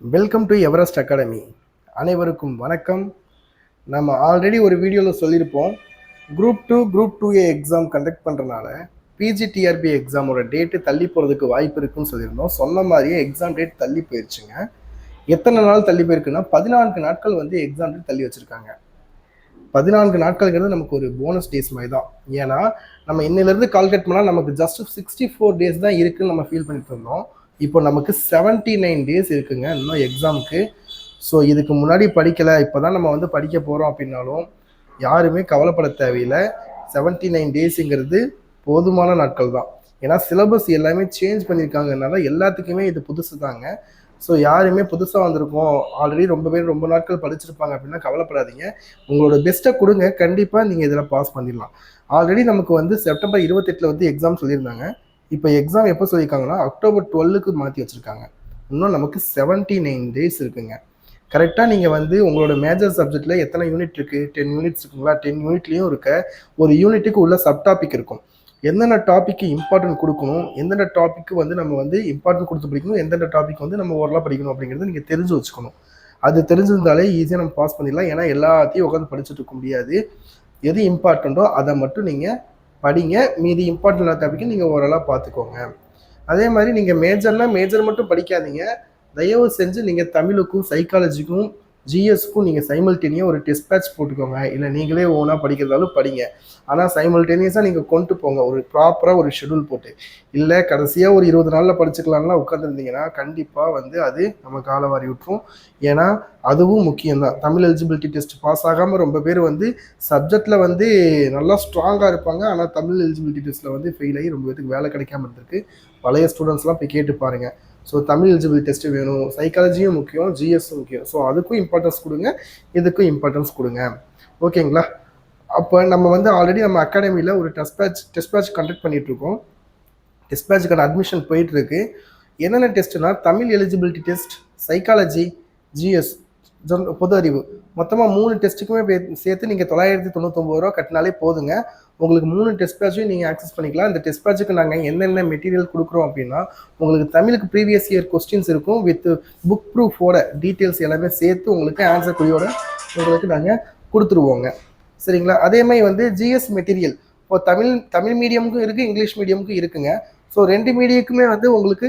Welcome to Everest academy அனைவருக்கும் வணக்கம். நம்ம ஆல்ரெடி ஒரு வீடியோவில் சொல்லியிருப்போம். Group two group two A exam conduct பண்ணுறனால பிஜிடிஆர்பி எக்ஸாமோட டேட்டு தள்ளி போகிறதுக்கு வாய்ப்பு இருக்குன்னு சொல்லியிருந்தோம். சொன்ன மாதிரியே எக்ஸாம் டேட் தள்ளி போயிடுச்சுங்க எத்தனை நாள் தள்ளி போயிருக்குன்னா பதினான்கு நாட்கள் வந்து எக்ஸாம் டேட் தள்ளி வச்சுருக்காங்க. பதினான்கு நாட்கள்ங்கிறது நமக்கு ஒரு போனஸ் டேஸ் மாதிரி தான் ஏன்னா நம்ம இன்னிலேருந்து கால்குலேட் பண்ணால் நமக்கு ஜஸ்ட் சிக்ஸ்டி ஃபோர் டேஸ் தான் இருக்குன்னு நம்ம ஃபீல் பண்ணிட்டு இருந்தோம். இப்போ நமக்கு செவன்ட்டி நைன் டேஸ் இருக்குங்க இன்னும் எக்ஸாமுக்கு ஸோ இதுக்கு முன்னாடி படிக்கலை இப்போ தான் நம்ம வந்து படிக்க போகிறோம் அப்படின்னாலும் யாருமே கவலைப்பட தேவையில்லை. செவன்ட்டி நைன் டேஸுங்கிறது போதுமான நாட்கள் தான். ஏன்னா சிலபஸ் எல்லாமே சேஞ்ச் பண்ணியிருக்காங்கனால எல்லாத்துக்குமே இது புதுசு தாங்க. ஸோ யாருமே புதுசாக வந்திருக்கோம். ஆல்ரெடி ரொம்ப பேர் ரொம்ப நாட்கள் படிச்சிருப்பாங்க அப்படின்னா கவலைப்படாதீங்க. உங்களோட பெஸ்ட்டை கொடுங்க. கண்டிப்பாக நீங்கள் இதில் பாஸ் பண்ணிடலாம். ஆல்ரெடி நமக்கு வந்து செப்டம்பர் இருபத்தெட்டில் வந்து எக்ஸாம் சொல்லியிருந்தாங்க. இப்போ எக்ஸாம் எப்போ சொல்லியிருக்காங்கன்னா அக்டோபர் டுவெல்லுக்கு மாற்றி வச்சுருக்காங்க. இன்னும் நமக்கு செவன்ட்டி நைன் டேஸ் இருக்குங்க. கரெக்டாக நீங்கள் வந்து உங்களோட மேஜர் சப்ஜெக்டில் எத்தனை யூனிட் இருக்குது டென் யூனிட்ஸ் இருக்குங்களா? டென் யூனிட்லேயும் இருக்க ஒரு யூனிட்டுக்கு உள்ள சப் டாபிக் இருக்கும். எந்தெந்த டாப்பிக்கு இம்பார்ட்டன்ட் கொடுக்கணும்? எந்தெந்த டாப்பிக்கு வந்து நம்ம வந்து இம்பார்ட்டன்ட் கொடுத்து படிக்கணும்? எந்தெந்த டாபிக் வந்து நம்ம ஓரலாக படிக்கணும் அப்படிங்கிறது நீங்கள் தெரிஞ்சு வச்சுக்கணும். அது தெரிஞ்சிருந்தாலே ஈஸியாக நம்ம பாஸ் பண்ணிடலாம். ஏன்னா எல்லாத்தையும் உட்காந்து படிச்சுட்டு இருக்க முடியாது. எது இம்பார்ட்டண்ட்டோ அதை மட்டும் நீங்கள் படிங்க. மீதி இம்பார்ட்டன்ட் டாப்பிக்கு நீங்கள் ஓரளவு பார்த்துக்கோங்க. அதே மாதிரி நீங்கள் மேஜர்னால் மேஜர் மட்டும் படிக்காதீங்க. தயவு செஞ்சு நீங்கள் தமிழுக்கும் சைக்காலஜிக்கும் ஜிஎஸ்க்கும் நீங்கள் சைமல்டேனியாக ஒரு டெஸ்ட் பேட்ச் போட்டுக்கோங்க. இல்லை நீங்களே ஓனாக படிக்கிறதாலும் படிங்க. ஆனால் சைமல்டேனியஸாக நீங்கள் கொண்டு போங்க. ஒரு ப்ராப்பராக ஒரு ஷெடியூல் போட்டு. இல்லை கடைசியாக ஒரு இருபது நாளில் படிச்சுக்கலாம்லாம் உட்காந்துருந்தீங்கன்னா கண்டிப்பாக வந்து அது நம்ம காலவாரி விட்டுரும். ஏன்னா அதுவும் முக்கியம்தான். தமிழ் எலிஜிபிலிட்டி டெஸ்ட் பாஸ் ஆகாமல் ரொம்ப பேர் வந்து சப்ஜெக்டில் வந்து நல்லா ஸ்ட்ராங்காக இருப்பாங்க. ஆனால் தமிழ் எலிஜிபிலிட்டி டெஸ்ட்டில் வந்து ஃபெயில் ஆகி ரொம்ப பேருக்கு வேலை கிடைக்காம இருந்திருக்கு. பழைய ஸ்டூடெண்ட்ஸ்லாம் போய் கேட்டு பாருங்கள் ஸோ தமிழ் எலிஜிபிள் டெஸ்ட்டு வேணும். சைக்காலஜியும் முக்கியம் ஜிஎஸ்ஸும் முக்கியம். ஸோ அதுக்கும் இம்பார்ட்டன்ஸ் கொடுங்க. இதுக்கும் இம்பார்ட்டன்ஸ் கொடுங்க. ஓகேங்களா அப்போ நம்ம வந்து ஆல்ரெடி நம்ம அகாடமியில் ஒரு test batch test batch conduct பண்ணிகிட்ருக்கோம் இருக்கோம். டெஸ்ட் பேட்சுக்கான அட்மிஷன் போயிட்டுருக்கு என்னென்ன டெஸ்ட்னா Tamil eligibility test psychology GS ஜொன் பொது அறிவு. மொத்தமாக மூணு டெஸ்ட்டுக்குமே சேர்த்து நீங்கள் தொள்ளாயிரத்தி தொண்ணூத்தொம்பது ரூபா கட்டினாலே போதுங்க. உங்களுக்கு மூணு டெஸ்ட் பேட்சையும் நீங்கள் ஆக்சஸ் பண்ணிக்கலாம். இந்த டெஸ்ட் பேட்சுக்கு நாங்கள் என்னென்ன மெட்டீரியல் கொடுக்குறோம் அப்படின்னா உங்களுக்கு தமிழுக்கு ப்ரீவியஸ் இயர் கொஸ்டின்ஸ் இருக்கும். வித் புக் ப்ரூஃபோட டீட்டெயில்ஸ் எல்லாமே சேர்த்து உங்களுக்கு ஆன்சர் குறியோட உங்களுக்கு நாங்கள் கொடுத்துருவோங்க. சரிங்களா? அதே மாதிரி வந்து ஜிஎஸ் மெட்டீரியல் இப்போ தமிழ் தமிழ் மீடியமுக்கும் இருக்குது இங்கிலீஷ் மீடியமுக்கும் இருக்குங்க. ஸோ ரெண்டு மீடியக்குமே வந்து உங்களுக்கு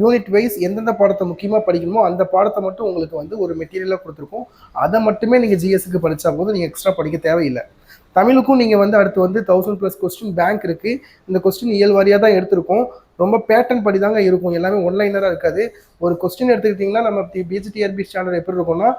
யூனிட் வைஸ் எந்தெந்த பாடத்தை முக்கியமாக படிக்கணுமோ அந்த பாடத்தை மட்டும் உங்களுக்கு வந்து ஒரு மெட்டீரியலாக கொடுத்துருக்கோம். அதை மட்டுமே நீங்கள் ஜிஎஸ்க்கு படித்தா போது நீங்கள் எக்ஸ்ட்ரா படிக்க தேவையில்லை. தமிழுக்கும் நீங்கள் வந்து அடுத்து வந்து தௌசண்ட் ப்ளஸ் கொஸ்டின் பேங்க் இருக்குது இந்த கொஸ்டின் இயல் வாரியாக தான் எடுத்திருக்கோம். ரொம்ப பேட்டர்ன் படி தாங்க இருக்கும். எல்லாமே ஒன்லைனராக இருக்காது. ஒரு கொஸ்டின் எடுத்துக்கிட்டிங்கன்னா நம்ம பிஜிடிஆர்பி ஸ்டாண்டர்ட் எப்படி இருக்கும்னா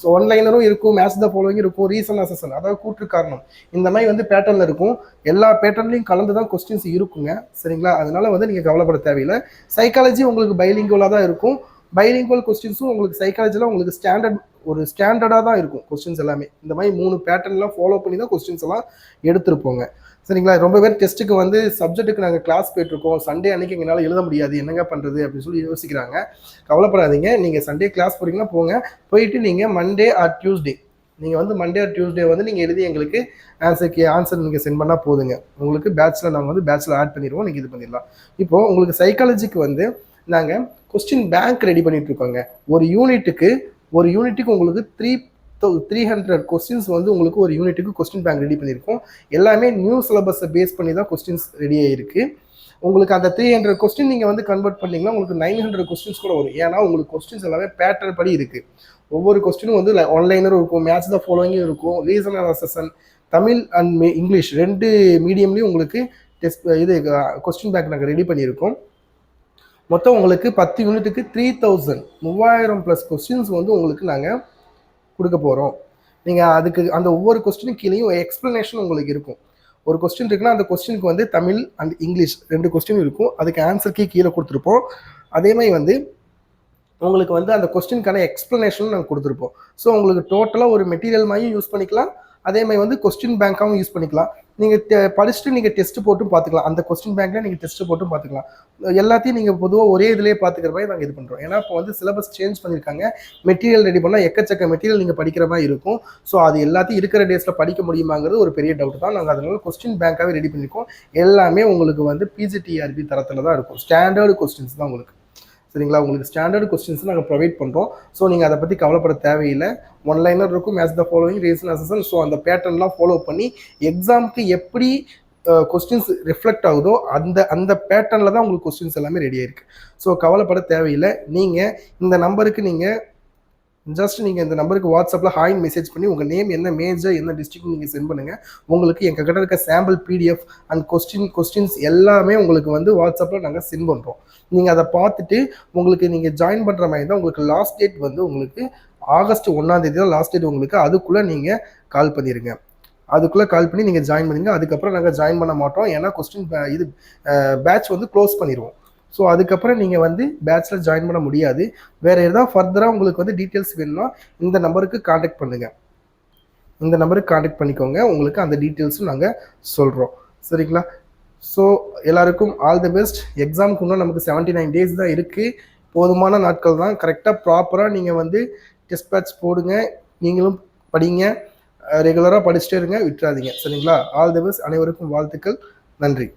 ஸோ ஒன்லைனரும் இருக்கும் மேட்ச் த ஃபாலோவிங் இருக்கும் ரீசன் அசன் அதாவது கூற்று காரணம். இந்த மாதிரி வந்து பேட்டர்னில் இருக்கும். எல்லா பேட்டர்ன்லையும் கலந்து தான் கொஸ்டின்ஸ் இருக்குங்க. சரிங்களா? அதனால வந்து நீங்கள் கவலைப்பட தேவையில்லை. சைக்காலஜி உங்களுக்கு பைலிங்குவலாக தான் இருக்கும். பைலிங்குவல் கொஸ்டின்ஸும் உங்களுக்கு சைக்காலஜியில் உங்களுக்கு ஸ்டாண்டர்ட் ஒரு ஸ்டாண்டர்டாக தான் இருக்கும் கொஸ்டின்ஸ் எல்லாமே. இந்த மாதிரி மூணு பேட்டர்ன்லாம் ஃபாலோ பண்ணி தான் கொஸ்டின்ஸ் எல்லாம் எடுத்திருப்போங்க. சரிங்களா? ரொம்ப பேர் டெஸ்ட்டுக்கு வந்து சப்ஜெக்ட்டுக்கு நாங்கள் கிளாஸ் போயிட்டுருக்கோம். சண்டே அன்னைக்கு எங்களால் எழுத முடியாது. என்னங்க பண்ணுறது அப்படின்னு சொல்லி யோசிக்கிறாங்க. கவலைப்படாதீங்க. நீங்கள் சண்டே கிளாஸ் போகிறீங்கன்னா போங்க. போயிட்டு நீங்கள் மண்டே ஆர் டியூஸ்டே நீங்கள் வந்து மண்டே ஆர் டியூஸ்டே வந்து நீங்கள் எழுதி எங்களுக்கு ஆன்சருக்கு ஆன்சர் நீங்கள் சென்ட் பண்ணால் போதுங்க. உங்களுக்கு பேட்சில் நாங்கள் வந்து பேட்சில் ஆட் பண்ணிடுவோம். நீங்கள் இது பண்ணிடலாம். இப்போது உங்களுக்கு சைக்காலஜிக்கு வந்து நாங்கள் கொஸ்டின் பேங்க் ரெடி பண்ணிட்டு இருக்கோங்க. ஒரு யூனிட்டுக்கு ஒரு யூனிட்டுக்கு உங்களுக்கு த்ரீ த்ரீ ஹண்ட்ரட் கொஸ்டின்ஸ் வந்து உங்களுக்கு ஒரு யூனிட்டுக்கு கொஸ்டின் பேங்க் ரெடி பண்ணியிருக்கோம். எல்லாமே நியூ சிலபஸை பேஸ் பண்ணி தான் கொஸ்டின்ஸ் ரெடி ஆகிருக்கு உங்களுக்கு அந்த த்ரீ ஹண்ட்ரட் கொஸ்டின் நீங்கள் வந்து கன்வெர்ட் பண்ணீங்கன்னா உங்களுக்கு நைன் ஹண்ட்ரட் கொஸ்டின்ஸ் கூட வரும். ஏன்னா உங்களுக்கு கொஸ்டின்ஸ் எல்லாமே பேட்டர்ன் படி இருக்குது ஒவ்வொரு கொஸ்டினும் வந்து ஆன்லைனரும் இருக்கும் மேட்ச் த ஃபாலோவிங்கும் இருக்கும் ரீசனல் அசன் தமிழ் அண்ட் இங்கிலீஷ் ரெண்டு மீடியம்லேயும் உங்களுக்கு டெஸ்ட் இது கொஸ்டின் பேங்க் நாங்கள் ரெடி பண்ணியிருக்கோம். மொத்தம் உங்களுக்கு பத்து யூனிட்டுக்கு த்ரீ தௌசண்ட் மூவாயிரம் ப்ளஸ் கொஸ்டின்ஸ் வந்து உங்களுக்கு நாங்கள் கொடுக்க போகிறோம் நீங்கள் அதுக்கு அந்த ஒவ்வொரு கொஸ்டினுக்கு கீழேயும் எக்ஸ்ப்ளனேஷன் உங்களுக்கு இருக்கும். ஒரு கொஸ்டின் இருக்குன்னா அந்த கொஸ்டினுக்கு வந்து தமிழ் அண்ட் இங்கிலீஷ் ரெண்டு கொஸ்டின் இருக்கும். அதுக்கு ஆன்சருக்கே கீழே கொடுத்துருப்போம். அதே மாதிரி வந்து உங்களுக்கு வந்து அந்த கொஸ்டினுக்கான எக்ஸ்ப்ளனேஷனும் நாங்கள் கொடுத்துருப்போம். ஸோ உங்களுக்கு டோட்டலாக ஒரு மெட்டீரியல் மாதிரியும் யூஸ் பண்ணிக்கலாம். அதே மாதிரி வந்து கொஸ்டின் பேங்காகவும் யூஸ் பண்ணிக்கலாம். நீங்கள் படிச்சுட்டு நீங்கள் டெஸ்ட் போட்டும் பார்த்துக்கலாம் அந்த கொஸ்டின் பேங்க்ல நீங்கள் டெஸ்ட் போட்டும் பார்த்துக்கலாம் எல்லாத்தையும் நீங்கள் பொதுவாக ஒரே இதுலேயே பார்த்துக்கிற மாதிரி நாங்கள் இது பண்ணுறோம் ஏன்னா இப்போ வந்து சிலபஸ் சேஞ்ச் பண்ணியிருக்காங்க மெட்டீரியல் ரெடி பண்ணால் எக்கச்சக்க மெட்டீரியல் நீங்கள் படிக்கிற மாதிரி இருக்கும். ஸோ அது எல்லாத்தையும் இருக்கிற டேஸில் படிக்க முடியுமாங்கிறது ஒரு பெரிய டவுட் தான். நாங்கள் அதனால கொஸ்டின் பேங்காகவே ரெடி பண்ணியிருக்கோம் எல்லாமே உங்களுக்கு வந்து பிஜிடிஆர்பி தரத்தில் தான் இருக்கும். ஸ்டாண்டர்டு கொஸ்டின்ஸ் தான் உங்களுக்கு. சரிங்களா? உங்களுக்கு ஸ்டாண்டர்ட் கொஸ்டின்ஸ் நாங்கள் ப்ரொவைட் பண்ணுறோம் ஸோ நீங்கள் அதை பற்றி கவலைப்பட தேவையில்லை. ஒன் லைனர் இருக்கும் match the following reason assertion so அந்த பேட்டர்ன்லாம் ஃபாலோ பண்ணி எக்ஸாமுக்கு எப்படி கொஸ்டின்ஸ் ரிஃப்ளெக்ட் ஆகுதோ அந்த அந்த பேட்டர்னில் தான் உங்களுக்கு கொஸ்டின்ஸ் எல்லாமே ரெடி இருக்குது ஸோ கவலைப்பட தேவையில்லை. நீங்கள் இந்த நம்பருக்கு நீங்கள் ஜஸ்ட் நீங்கள் இந்த நம்பருக்கு வாட்ஸ்அப்பில் ஹாயின் மெசேஜ் பண்ணி உங்கள் நேம் என்ன மேஜர் என்ன டிஸ்ட்ரிக்ட் நீங்கள் சென்ட் பண்ணுங்கள் உங்களுக்கு எங்கள் கிட்ட இருக்க sample PDF and question questions எல்லாமே உங்களுக்கு வந்து வாட்ஸ்அப்பில் நாங்கள் சென்ட் பண்ணுறோம் நீங்கள் அதை பார்த்துட்டு உங்களுக்கு நீங்கள் ஜாயின் பண்ணுற மாதிரி தான் உங்களுக்கு லாஸ்ட் டேட் வந்து உங்களுக்கு ஆகஸ்ட் ஒன்றாம் தேதி தான் லாஸ்ட் டேட் உங்களுக்கு. அதுக்குள்ளே நீங்கள் கால் பண்ணிடுங்க அதுக்குள்ளே கால் பண்ணி நீங்கள் ஜாயின் பண்ணுங்க அதுக்கப்புறம் நாங்கள் ஜாயின் பண்ண மாட்டோம். ஏன்னா கொஸ்டின் இது பேட்ச் வந்து க்ளோஸ் பண்ணிடுவோம் ஸோ அதுக்கப்புறம் நீங்கள் வந்து பேட்சில் ஜாயின் பண்ண முடியாது. வேறு ஏதாவது ஃபர்தராக உங்களுக்கு வந்து டீட்டெயில்ஸ் வேணும்னா இந்த நம்பருக்கு காண்டாக்ட் பண்ணுங்கள் இந்த நம்பருக்கு காண்டாக்ட் பண்ணிக்கோங்க. உங்களுக்கு அந்த டீட்டெயில்ஸும் நாங்கள் சொல்கிறோம் சரிங்களா? ஸோ எல்லாருக்கும் ஆல் தி பெஸ்ட் எக்ஸாமுக்கு இன்னும் நமக்கு செவன்ட்டி நைன் டேஸ் தான் இருக்குது போதுமான நாட்கள் தான். கரெக்டாக ப்ராப்பராக நீங்கள் வந்து டெஸ்ட் பேட்ச் போடுங்க. நீங்களும் படிங்க. ரெகுலராக படிச்சுட்டே இருங்க. விட்டுறாதீங்க. சரிங்களா? ஆல் தி பெஸ்ட் அனைவருக்கும் வாழ்த்துக்கள். நன்றி.